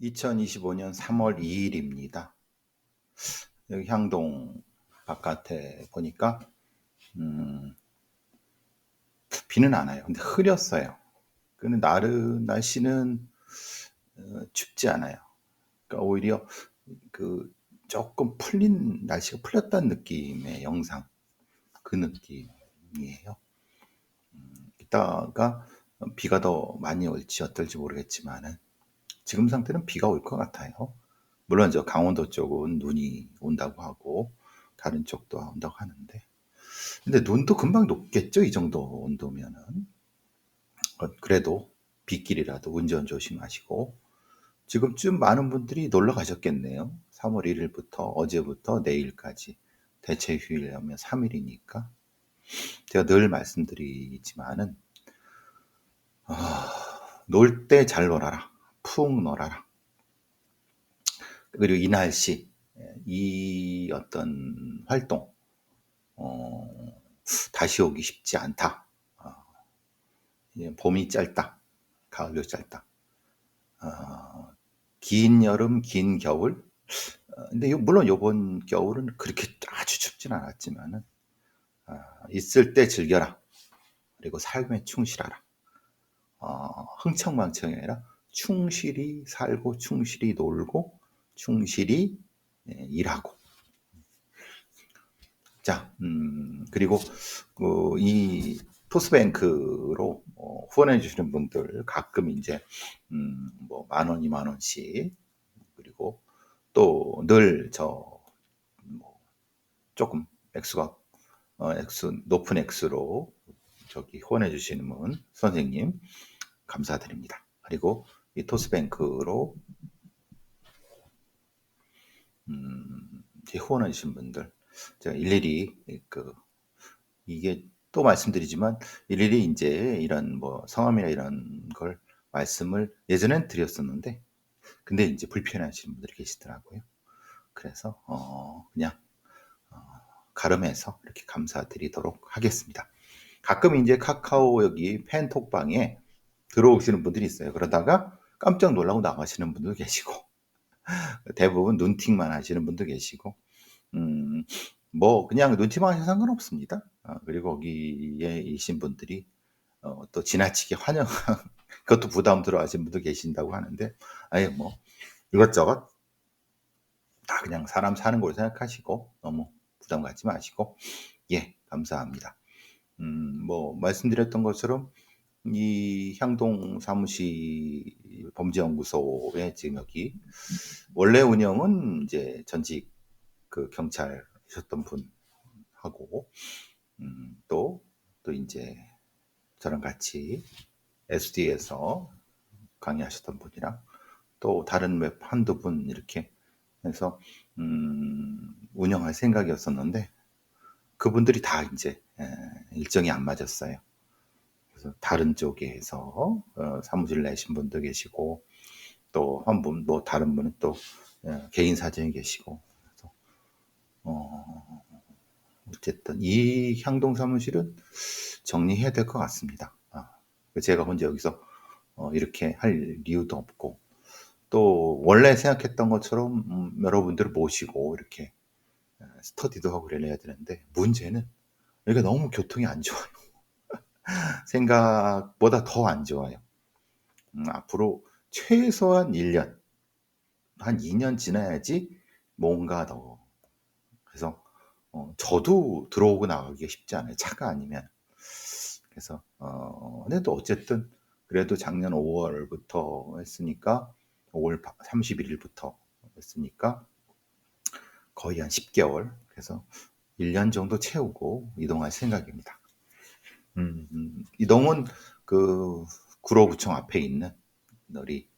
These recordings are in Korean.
2025년 3월 2일입니다. 여기 향동 바깥에 보니까 음, 비는 안 와요. 근데 흐렸어요. 근데 날은 날씨는 어, 춥지 않아요. 그러니까 오히려 그 조금 풀린 날씨가 풀렸다는 느낌의 영상 그 느낌이에요. 음, 이따가 비가 더 많이 올지 어떨지 모르겠지만은 지금 상태는 비가 올 것 같아요. 물론 저 강원도 쪽은 눈이 온다고 하고 다른 쪽도 온다고 하는데. 근데 눈도 금방 녹겠죠 이 정도 온도면은. 어, 그래도 빗길이라도 운전 조심하시고. 지금쯤 많은 분들이 놀러 가셨겠네요. 3월 1일부터 어제부터 내일까지. 대체 휴일이면 3일이니까. 제가 늘 말씀드리지만은 아, 놀때 잘 놀아라 푹 놀아라 그리고 이 날 씨, 이 어떤 활동, 어, 다시 오기 쉽지 않다. 어, 봄이 짧다. 가을도 짧다. 어, 긴 여름, 긴 겨울. 어, 근데 물론 이번 겨울은 그렇게 아주 춥진 않았지만은 어, 있을 때 즐겨라. 그리고 삶에 충실하라. 어, 흥청망청이 아니라 충실히 살고 충실히 놀고 충실히 예, 일하고. 자, 음, 그리고 그, 이 토스뱅크로 어, 후원해 주시는 분들 가끔 이제 음, 뭐만 원, 이만 원씩 그리고 또 늘저 뭐 조금 액수가 어, 액수 높은 액수로 저기 후원해 주시는 분 선생님 감사드립니다. 그리고 이 토스뱅크로 음, 후원하신 분들 제가 일일이 그 이게 또 말씀드리지만 일일이 이제 이런 뭐 성함이나 이런 걸 말씀을 예전엔 드렸었는데 근데 이제 불편하신 분들이 계시더라고요. 그래서 어 그냥 어 가름해서 이렇게 감사드리도록 하겠습니다. 가끔 이제 카카오 여기 팬톡방에 들어오시는 분들이 있어요. 그러다가 깜짝 놀라고 나가시는 분도 계시고 대부분 눈팅만 하시는 분도 계시고, 음, 뭐, 그냥 눈팅만 하셔도 상관없습니다. 어, 그리고 거기에 계신 분들이 어, 또 지나치게 환영, 그것도 부담 들어 하신 분도 계신다고 하는데, 아예 뭐, 이것저것 다 그냥 사람 사는 걸 생각하시고, 너무 부담 갖지 마시고, 예, 감사합니다. 음, 뭐, 말씀드렸던 것처럼, 이 향동 사무실 범죄연구소에 지금 여기 원래 운영은 이제 전직 그 경찰이셨던 분하고 음, 또, 또 이제 저랑 같이 SD에서 강의하셨던 분이랑 또 다른 웹 한두 분 이렇게 해서 음, 운영할 생각이었었는데 그분들이 다 이제 일정이 안 맞았어요. 다른 쪽에서 어, 사무실 내신 분도 계시고 또 한 분, 뭐 다른 분은 또 어, 개인 사정이 계시고 그래서 어, 어쨌든 이 향동 사무실은 정리해야 될 것 같습니다. 아, 제가 혼자 여기서 어, 이렇게 할 이유도 없고 또 원래 생각했던 것처럼 음, 여러분들을 모시고 이렇게 어, 스터디도 하고 그래야 되는데 문제는 여기가 너무 교통이 안 좋아요. 생각보다 더 안 좋아요. 음, 앞으로 최소한 1년, 한 2년 지나야지 뭔가 더. 그래서 어, 저도 들어오고 나가기가 쉽지 않아요. 차가 아니면. 그래서 어, 근데 또 어쨌든 그래도 작년 5월부터 했으니까 5월 31일부터 했으니까 거의 한 10개월. 그래서 1년 정도 채우고 이동할 생각입니다. 음, 음. 이동은 그 구로구청 앞에 있는 우리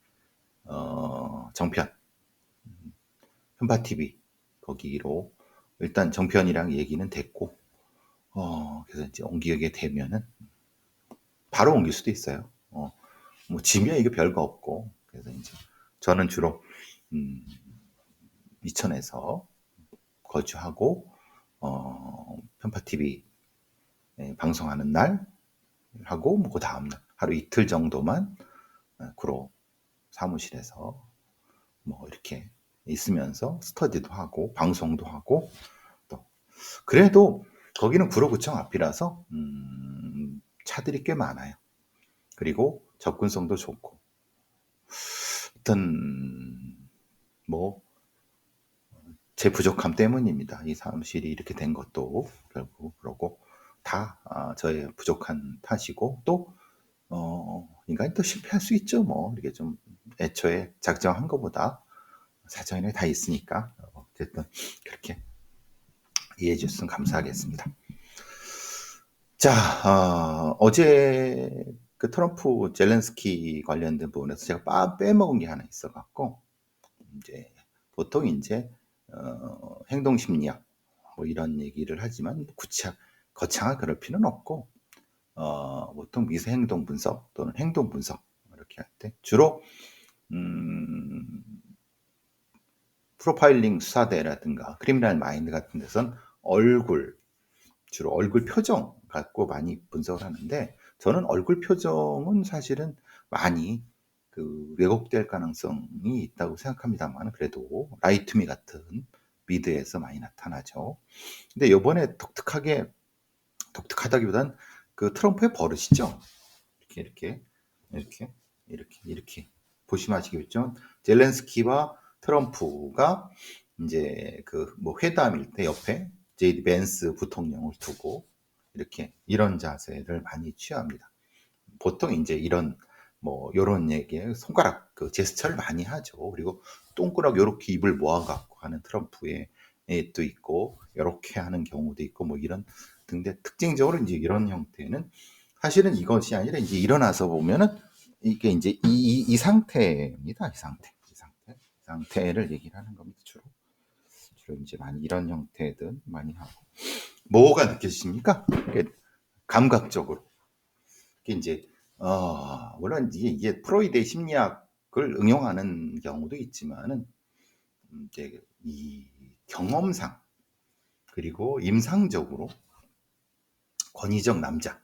어, 정편 현파 TV 거기로 일단 정편이랑 얘기는 됐고 어, 그래서 이제 옮기게 되면은 바로 옮길 수도 있어요. 어, 뭐 지면 이게 별거 없고 그래서 이제 저는 주로 음, 이천에서 거주하고 어, 편파 TV 예, 방송하는 날 하고 뭐 그 다음 날 하루 이틀 정도만 어, 구로 사무실에서 뭐 이렇게 있으면서 스터디도 하고 방송도 하고 또 그래도 거기는 구로구청 앞이라서 음, 차들이 꽤 많아요. 그리고 접근성도 좋고 어떤 뭐제 부족함 때문입니다. 이 사무실이 이렇게 된 것도 결국 그러고 다 아, 저의 부족한 탓이고 또 어, 인간이 또 실패할 수 있죠. 뭐 이게 좀 애초에 작정한 것보다 사정이 다 있으니까 어쨌든 그렇게 이해해 주셨으면 감사하겠습니다. 자, 어, 제 그 트럼프 젤렌스키 관련된 부분에서 제가 빠, 빼먹은 게 하나 있어 갖고 이제 보통 이제 어, 행동 심리학 뭐 이런 얘기를 하지만 구차 거창하게 그럴 필요는 없고 어, 보통 미세 행동 분석 또는 행동 분석 이렇게 할 때 주로 음, 프로파일링 수사대라든가 크리미널 마인드 같은 데선 얼굴 주로 얼굴 표정 갖고 많이 분석을 하는데 저는 얼굴 표정은 사실은 많이 그 왜곡될 가능성이 있다고 생각합니다만 그래도 라이트미 같은 미드에서 많이 나타나죠. 근데 이번에 독특하게 독특하다기보단 그 트럼프의 버릇이죠. 이렇게 이렇게 이렇게 이렇게 이렇게 보시면 아시겠죠. 젤렌스키와 트럼프가 이제 그 뭐 회담일 때 옆에 제이드 벤스 부통령을 두고 이렇게 이런 자세를 많이 취합니다. 보통 이제 이런 뭐 요런 얘기에 손가락 그 제스처를 많이 하죠. 그리고 동그랗게 요렇게 입을 모아 갖고 하는 트럼프의 또 있고 이렇게 하는 경우도 있고 뭐 이런 등대 특징적으로 이제 이런 형태는 사실은 이것이 아니라 이제 일어나서 보면은 이게 이제 이, 이, 이 상태입니다. 이 상태. 상태를 얘기를 하는 겁니다. 주로. 주로 이제 많이 이런 형태들 많이 하고. 뭐가 느껴지십니까? 감각적으로. 이게 이제, 어, 물론 이게, 이게 프로이드의 심리학을 응용하는 경우도 있지만은, 이제 이 경험상, 그리고 임상적으로 권위적 남자.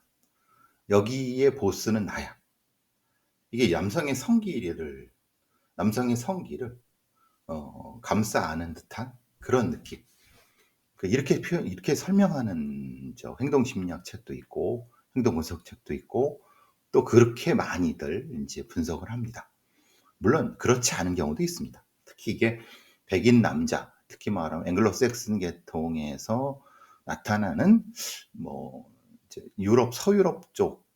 여기에 보스는 나야. 이게 남성의 성기를, 남성의 성기를 어, 감싸 안은 듯한 그런 느낌. 그 이렇게 표현, 이렇게 설명하는 저 행동 심리학 책도 있고, 행동 분석 책도 있고, 또 그렇게 많이들 이제 분석을 합니다. 물론 그렇지 않은 경우도 있습니다. 특히 이게 백인 남자, 특히 말하면 앵글로색슨 계통에서 나타나는 뭐 유럽 서유럽 쪽,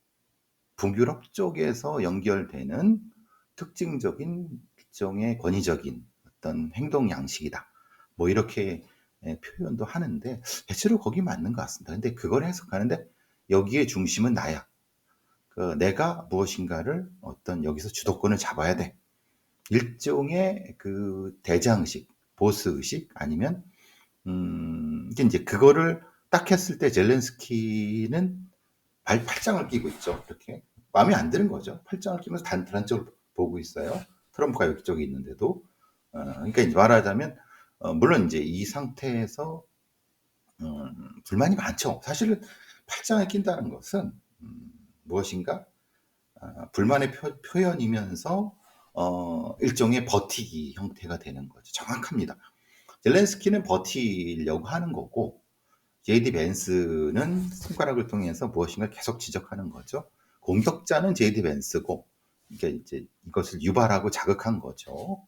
북유럽 쪽에서 연결되는 특징적인 일종의 권위적인 어떤 행동 양식이다. 뭐 이렇게 예, 표현도 하는데 대체로 거기 맞는 것 같습니다. 근데 그걸 해석하는데 여기에 중심은 나야. 그 내가 무엇인가를 어떤 여기서 주도권을 잡아야 돼. 일종의 그 대장식, 보스 의식 아니면 음 이제 그거를 딱 했을 때 젤렌스키는 발 팔짱을 끼고 있죠. 이렇게 마음에 안 드는 거죠. 팔짱을 끼면서 단 단적으로 보고 있어요. 트럼프가 여기저기 있는데도 어, 그러니까 이제 말하자면 어, 물론 이제 이 상태에서 음, 불만이 많죠. 사실은 팔짱을 낀다는 것은 음, 무엇인가 어, 불만의 표, 현이면서 어, 일종의 버티기 형태가 되는 거죠. 정확합니다. 젤렌스키는 버티려고 하는 거고 제이디 벤스는 손가락을 통해서 무엇인가 계속 지적하는 거죠. 공격자는 제이디 벤스고 그러니까 이제 이것을 유발하고 자극한 거죠.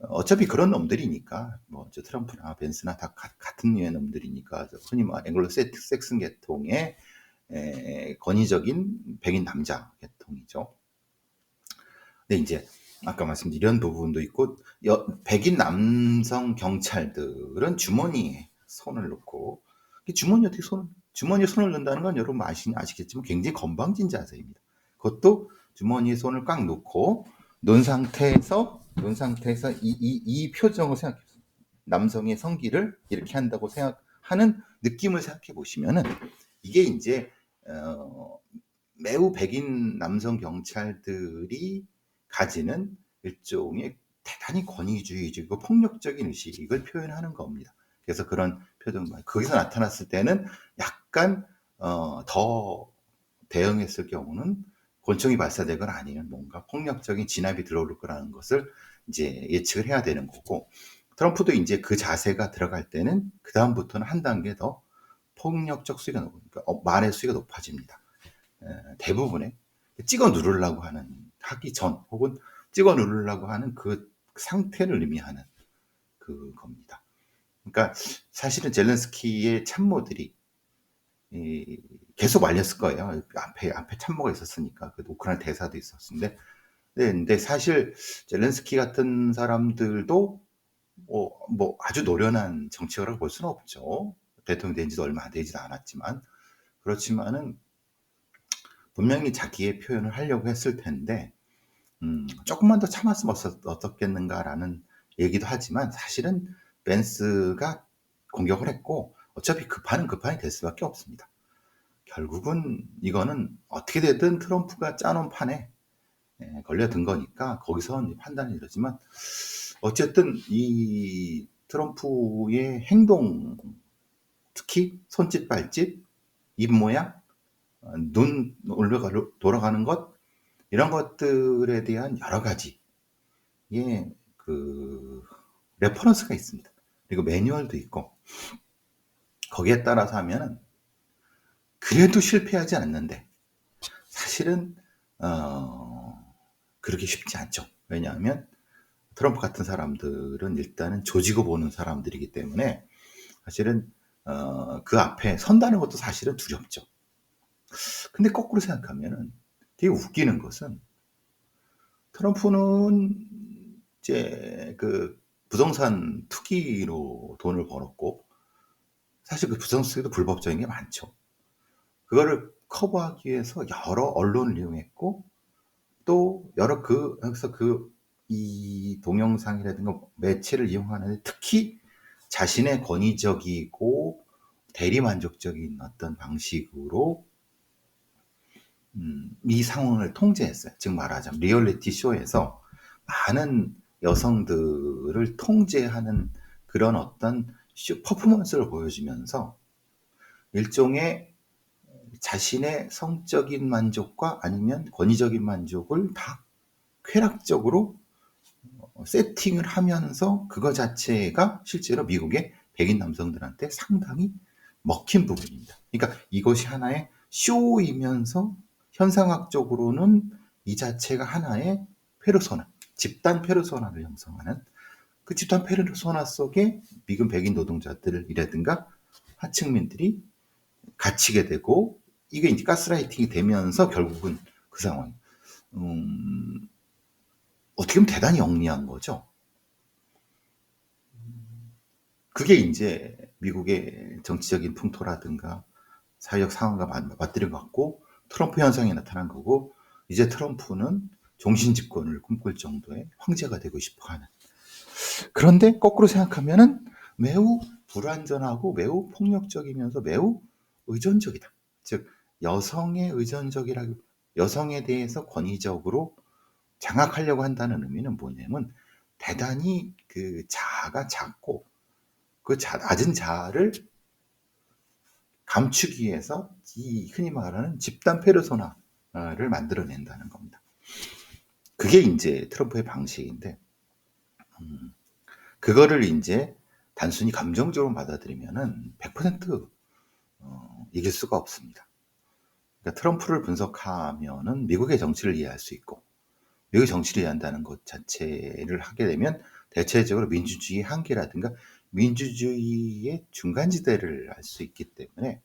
어차피 그런 놈들이니까 뭐 저 트럼프나 벤스나 다 가, 같은 류의 놈들이니까 흔히 말 앵글로 섹슨 계통의 에, 권위적인 백인 남자 계통이죠. 근데 이제 아까 말씀드린 이런 부분도 있고 여, 백인 남성 경찰들은 주머니에 손을 넣고 주머니 어떻게 손 주머니에 손을 넣는다는 건 여러분 아시, 아시겠지만 굉장히 건방진 자세입니다. 그것도 주머니에 손을 꽉 놓고 논 상태에서 논 상태에서 이, 이, 이 표정을 생각해 보세요. 남성의 성기를 이렇게 한다고 생각하는 느낌을 생각해 보시면은 이게 이제 어, 매우 백인 남성 경찰들이 가지는 일종의 대단히 권위주의적이고 폭력적인 의식을 표현하는 겁니다. 그래서 그런 표정, 거기서 나타났을 때는 약간 어, 더 대응했을 경우는 권총이 발사되거나 아니면 뭔가 폭력적인 진압이 들어올 거라는 것을 이제 예측을 해야 되는 거고 트럼프도 이제 그 자세가 들어갈 때는 그 다음부터는 한 단계 더 폭력적 수위가 그러니까 말의 수위가 높아집니다. 대부분의 찍어 누르려고 하는 하기 전 혹은 찍어 누르려고 하는 그 상태를 의미하는 그 겁니다. 그러니까 사실은 젤렌스키의 참모들이 계속 말렸을 거예요. 앞에 앞에 참모가 있었으니까 그 우크라이나 대사도 있었는데, 네, 근데 사실 젤렌스키 같은 사람들도 뭐, 뭐 아주 노련한 정치가라고 볼 수는 없죠. 대통령 된 지도 얼마 되지도 않았지만 그렇지만은 분명히 자기의 표현을 하려고 했을 텐데 음, 조금만 더 참았으면 어떻겠는가라는 얘기도 하지만 사실은 벤스가 공격을 했고 어차피 급한은 급한이 될 수밖에 없습니다. 결국은 이거는 어떻게 되든 트럼프가 짜놓은 판에 예, 걸려든 거니까 거기서 판단이 이러지만 어쨌든 이 트럼프의 행동 특히 손짓 발짓 입 모양 눈 올라가 돌아가는 것 이런 것들에 대한 여러 가지 예, 그 레퍼런스가 있습니다. 그리고 매뉴얼도 있고 거기에 따라서 하면은 그래도 실패하지 않는데 사실은 어, 그렇게 쉽지 않죠. 왜냐하면 트럼프 같은 사람들은 일단은 조지고 보는 사람들이기 때문에 사실은 어, 그 앞에 선다는 것도 사실은 두렵죠. 근데 거꾸로 생각하면은 되게 웃기는 것은 트럼프는 이제 그 부동산 투기로 돈을 벌었고 사실 그 부동산 투기도 불법적인 게 많죠. 그거를 커버하기 위해서 여러 언론을 이용했고 또 여러 그 여기서 그 이 동영상이라든가 매체를 이용하는데 특히 자신의 권위적이고 대리만족적인 어떤 방식으로 음, 이 상황을 통제했어요. 즉 말하자면 리얼리티 쇼에서 많은 여성들을 통제하는 그런 어떤 쇼 퍼포먼스를 보여주면서 일종의 자신의 성적인 만족과 아니면 권위적인 만족을 다 쾌락적으로 세팅을 하면서 그거 자체가 실제로 미국의 백인 남성들한테 상당히 먹힌 부분입니다. 그러니까 이것이 하나의 쇼이면서 현상학적으로는 이 자체가 하나의 페르소나, 집단 페르소나를 형성하는 그 집단 페르소나 속에 미국 백인 노동자들이라든가 하층민들이 갇히게 되고 이게 이제 가스라이팅이 되면서 결국은 그 상황. 음, 어떻게 보면 대단히 영리한 거죠. 그게 이제 미국의 정치적인 풍토라든가 사회적 상황과 맞들려 갖고 트럼프 현상이 나타난 거고 이제 트럼프는 종신 집권을 꿈꿀 정도의 황제가 되고 싶어 하는. 그런데 거꾸로 생각하면은 매우 불완전하고 매우 폭력적이면서 매우 의존적이다. 즉 여성의 의존적이라기 여성에 대해서 권위적으로 장악하려고 한다는 의미는 뭐냐면 대단히 그 자아가 작고 그 자, 낮은 자아를 감추기 위해서 이 흔히 말하는 집단 페르소나를 만들어낸다는 겁니다. 그게 이제 트럼프의 방식인데, 음, 그거를 이제 단순히 감정적으로 받아들이면은 100% 어, 이길 수가 없습니다. 그러니까 트럼프를 분석하면은 미국의 정치를 이해할 수 있고, 미국의 정치를 이해한다는 것 자체를 하게 되면 대체적으로 민주주의 한계라든가 민주주의의 중간지대를 알 수 있기 때문에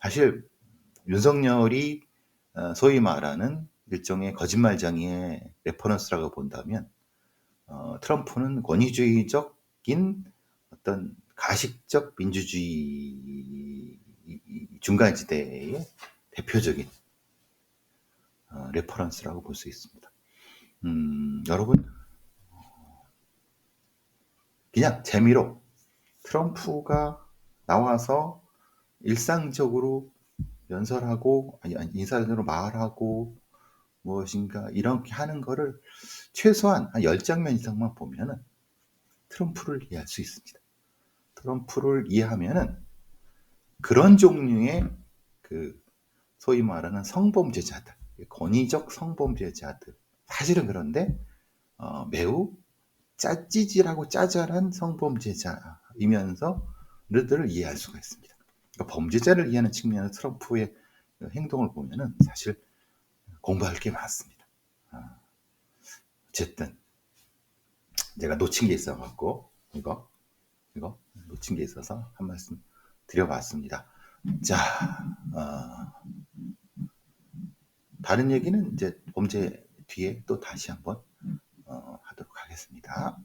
사실 윤석열이 어, 소위 말하는 일종의 거짓말장의 레퍼런스라고 본다면 어, 트럼프는 권위주의적인 어떤 가식적 민주주의 중간지대의 대표적인 어, 레퍼런스라고 볼 수 있습니다. 음, 여러분 그냥 재미로 트럼프가 나와서 일상적으로 연설하고 아니, 인사대로 말하고 무엇인가 이렇게 하는 거를 최소한 한 10장면 이상만 보면은 트럼프를 이해할 수 있습니다. 트럼프를 이해하면은 그런 종류의 그 소위 말하는 성범죄자들 권위적 성범죄자들 사실은 그런데 어, 매우 짜찌질하고 짜잘한 성범죄자이면서 르들을 이해할 수가 있습니다. 그러니까 범죄자를 이해하는 측면에서 트럼프의 행동을 보면은 사실 공부할 게 많습니다. 아, 어쨌든 제가 놓친 게 있어갖고 이거 이거 놓친 게 있어서 한 말씀 드려봤습니다. 자, 어, 다른 얘기는 이제 범죄 뒤에 또 다시 한번 어, 하도록 하겠습니다.